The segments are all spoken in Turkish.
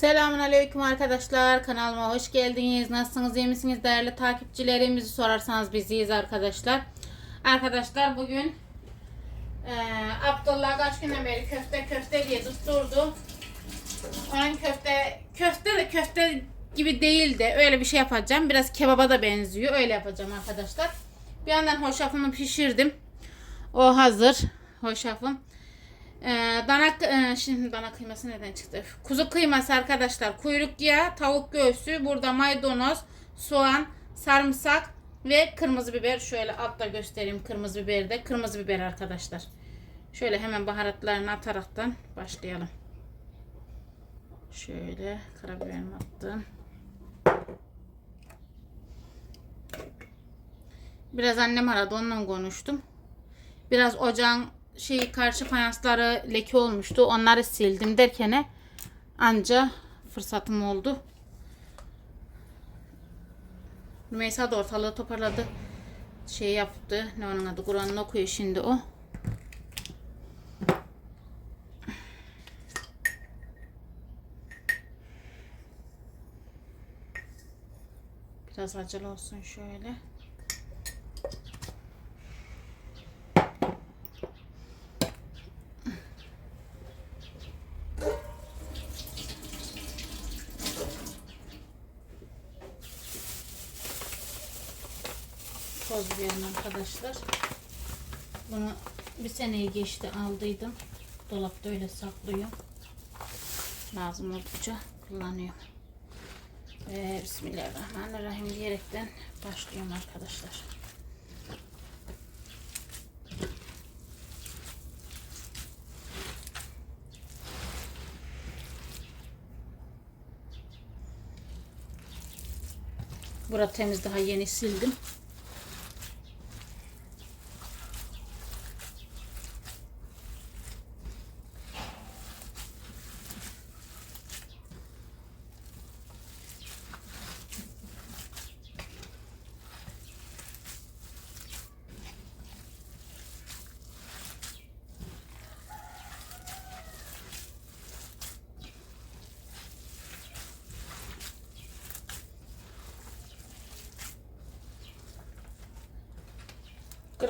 Selamun Aleyküm arkadaşlar. Kanalıma hoş geldiniz. Nasılsınız? iyi misiniz? Değerli takipçilerimizi sorarsanız biz iyiyiz arkadaşlar. Arkadaşlar bugün eee Abdullah kaç günden beri köfte köfte diye tutturdu. Onun köfte köfte de köfte gibi değil de öyle bir şey yapacağım. Biraz kebaba da benziyor. Öyle yapacağım arkadaşlar. Bir yandan hoşafımı pişirdim. O hazır. Hoşafım. Ee, dana, e, şimdi dana kıyması neden çıktı? Kuzu kıyması arkadaşlar. Kuyruk yağı, tavuk göğsü, burada maydanoz, soğan, sarımsak ve kırmızı biber. Şöyle altta göstereyim kırmızı biberi de. Kırmızı biber arkadaşlar. Şöyle hemen baharatlarını ataraktan başlayalım. Şöyle karabiberimi attım. Biraz annem aradı onunla konuştum. Biraz ocağın şey karşı fayansları leke olmuştu. Onları sildim derkene anca fırsatım oldu. Rümeysa da ortalığı toparladı. Şey yaptı. Ne onun adı? Kur'an'ını okuyor şimdi o. Biraz acele olsun şöyle. Yan arkadaşlar. Bunu bir seneyi geçti aldıydım. Dolapta öyle saklıyor. Lazım oldukça kullanıyorum. Ve Bismillahirrahmanirrahim diyerekten başlıyorum arkadaşlar. Bura temiz daha yeni sildim.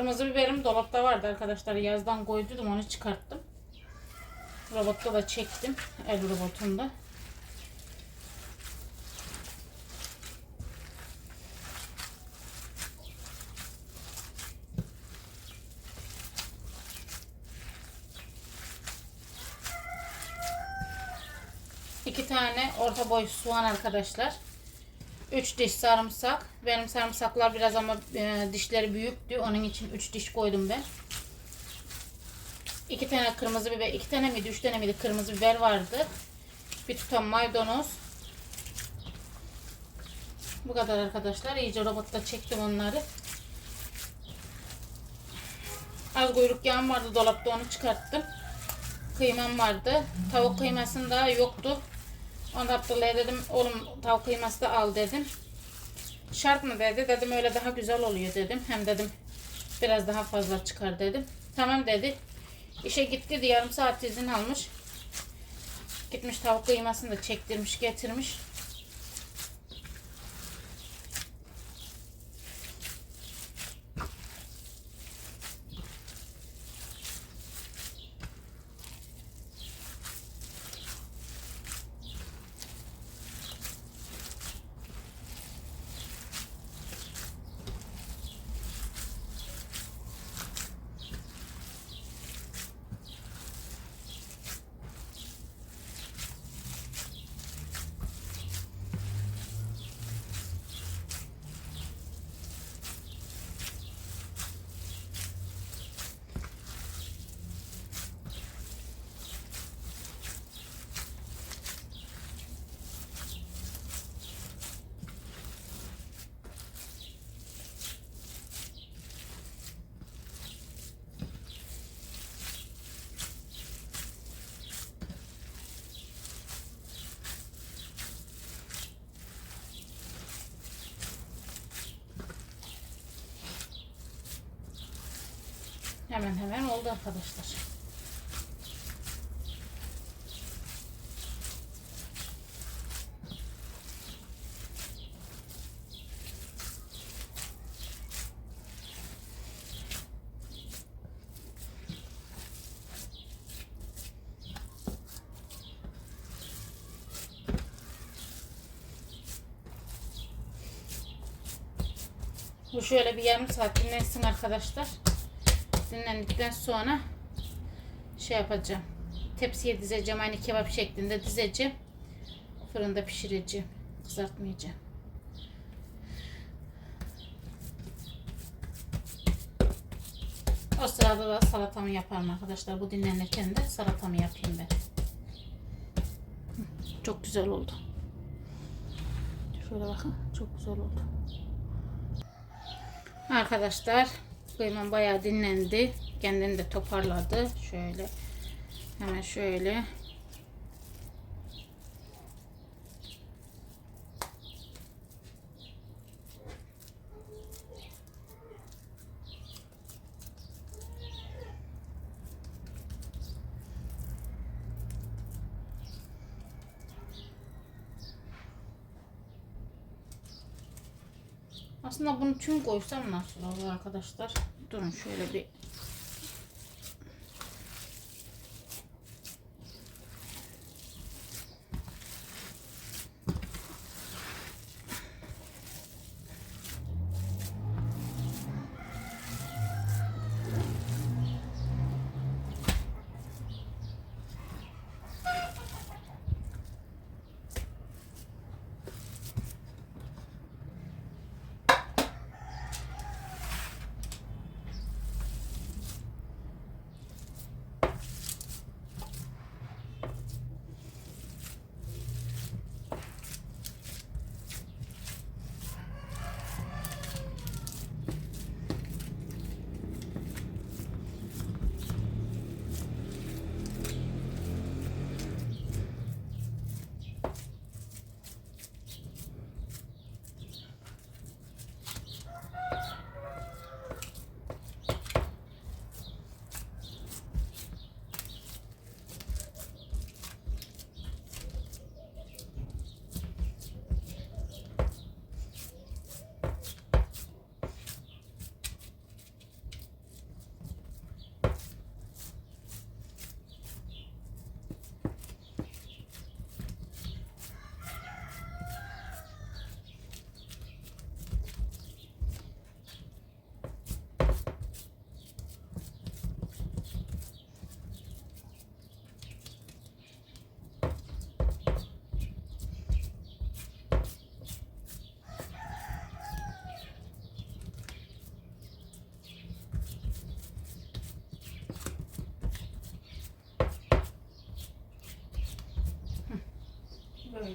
Kırmızı biberim dolapta vardı arkadaşlar. Yazdan koyduydum onu çıkarttım. Robotta da çektim. El robotunda. İki tane orta boy soğan arkadaşlar. 3 diş sarımsak. Benim sarımsaklar biraz ama e, dişleri büyüktü. Onun için 3 diş koydum ben. 2 tane kırmızı biber, 2 tane miydi, 3 tane miydi kırmızı biber vardı. Bir tutam maydanoz. Bu kadar arkadaşlar. İyice robotta çektim onları. Az kuyruk yağım vardı dolapta onu çıkarttım. Kıymam vardı. Tavuk kıymasında yoktu. Onda Abdullah'a dedim oğlum tavuk kıyması da al dedim. Şart mı dedi. Dedim öyle daha güzel oluyor dedim. Hem dedim biraz daha fazla çıkar dedim. Tamam dedi. İşe gitti yarım saat izin almış. Gitmiş tavuk kıymasını da çektirmiş getirmiş. Hemen hemen oldu arkadaşlar. Bu şöyle bir yarım saat dinlensin arkadaşlar. Dinlendikten sonra şey yapacağım. Tepsiye dizeceğim. Aynı kebap şeklinde dizeceğim. Fırında pişireceğim. Kızartmayacağım. O sırada da salatamı yaparım arkadaşlar. Bu dinlenirken de salatamı yapayım ben. Çok güzel oldu. Şöyle bakın. Çok güzel oldu. Arkadaşlar kıymam bayağı dinlendi. Kendini de toparladı. Şöyle hemen şöyle Aslında bunu tüm koysam nasıl olur arkadaşlar? Durun şöyle bir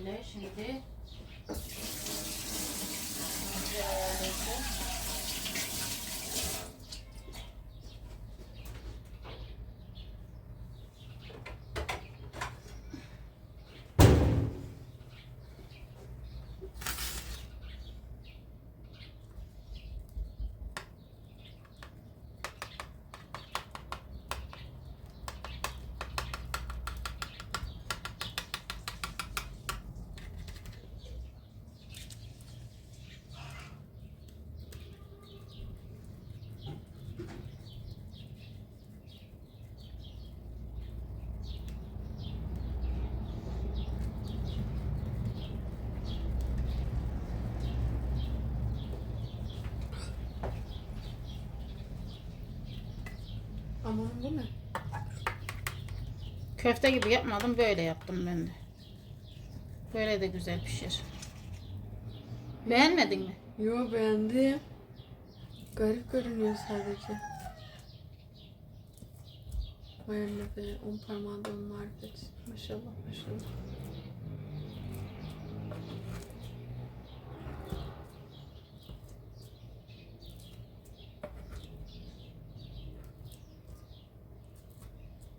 böyle şimdi Aman bu ne? köfte gibi yapmadım böyle yaptım ben de. Böyle de güzel pişir. Beğenmedin mi? Yo beğendim. Garip görünüyor sadece. Vay anne be. On parmağında on marifet. Maşallah maşallah.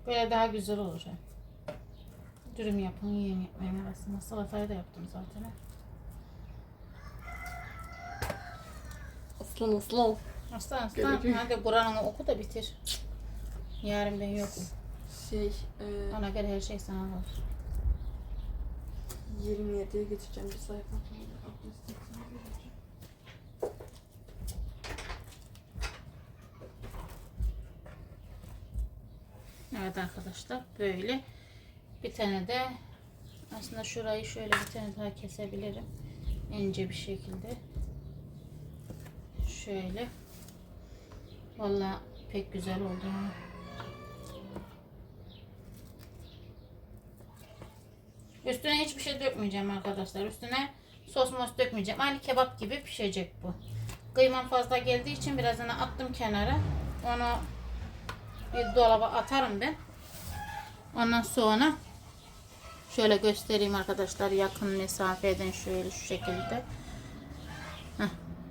Böyle daha güzel olur. ha. Dürüm yapın yiyin ekmeğin arasında. Salatayı da yaptım zaten. Aslan aslan. Aslan aslan Gelecek. hadi Kur'an'ını oku da bitir. Yarın ben yokum. Şey e, Ona göre her şey sana var. 27'ye geçeceğim bir sayfa. Arkadaşlar böyle bir tane de aslında şurayı şöyle bir tane daha kesebilirim ince bir şekilde Şöyle. Vallahi pek güzel oldu. Üstüne hiçbir şey dökmeyeceğim arkadaşlar. Üstüne sos mos dökmeyeceğim. Aynı kebap gibi pişecek bu. Kıymam fazla geldiği için birazını attım kenara. Onu bir dolaba atarım ben. Ondan sonra şöyle göstereyim arkadaşlar yakın mesafeden şöyle şu şekilde. Heh,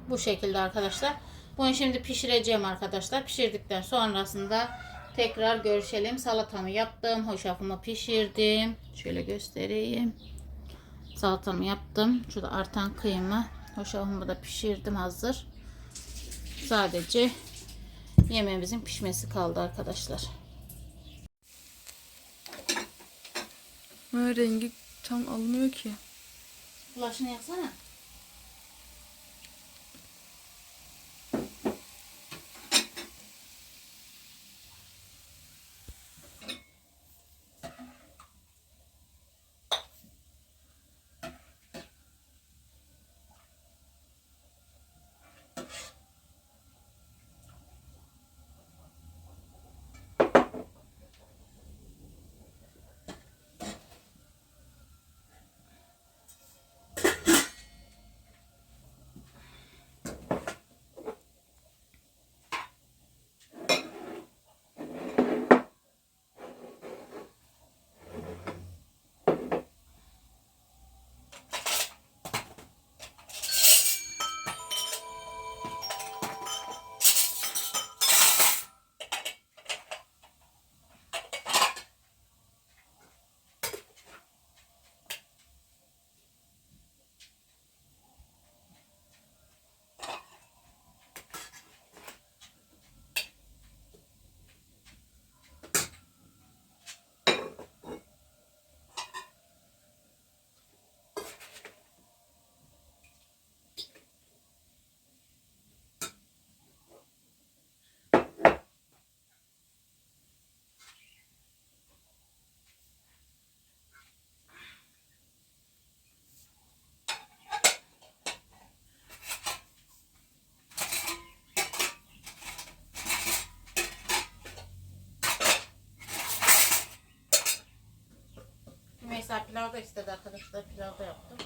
bu şekilde arkadaşlar. Bunu şimdi pişireceğim arkadaşlar. Pişirdikten sonrasında tekrar görüşelim. Salatamı yaptım. Hoşafımı pişirdim. Şöyle göstereyim. Salatamı yaptım. Şurada artan kıyma. Hoşafımı da pişirdim hazır. Sadece yemeğimizin pişmesi kaldı arkadaşlar. Ama rengi tam alınmıyor ki. Bulaşını yaksana. Mesela pilav da istedi arkadaşlar. Pilav da yaptım.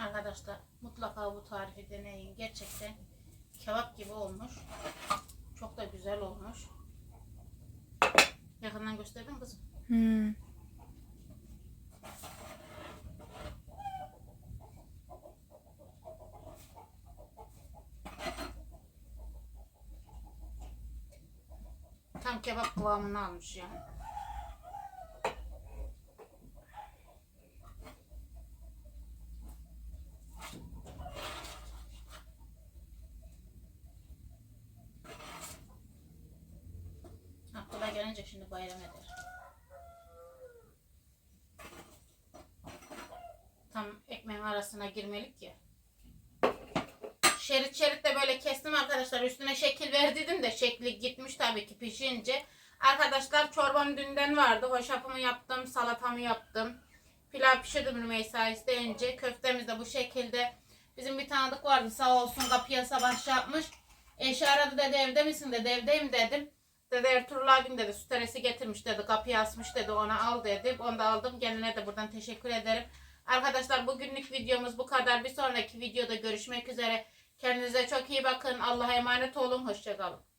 Arkadaşlar mutlaka bu tarifi deneyin. Gerçekten kebap gibi olmuş. Çok da güzel olmuş. Yakından gösterdin kızım. Hmm. Tam kebap kıvamını almış yani. Abdullah gelince şimdi bayram eder. Tam ekmeğin arasına girmelik ya. Şerit şerit de böyle kestim arkadaşlar. Üstüne şekil verdiydim de şekli gitmiş tabii ki pişince. Arkadaşlar çorbam dünden vardı. Hoşafımı yaptım, salatamı yaptım. Pilav pişirdim Rümeysa isteyince. Köftemiz de bu şekilde. Bizim bir tanıdık vardı sağ olsun kapıya sabah şey yapmış. Eşi aradı dedi evde misin dedi evdeyim dedim. Dedi Ertuğrul abim dedi su teresi getirmiş dedi kapıya asmış dedi ona al dedi. Onu da aldım kendine de buradan teşekkür ederim. Arkadaşlar bugünlük videomuz bu kadar. Bir sonraki videoda görüşmek üzere. Kendinize çok iyi bakın. Allah'a emanet olun. Hoşçakalın.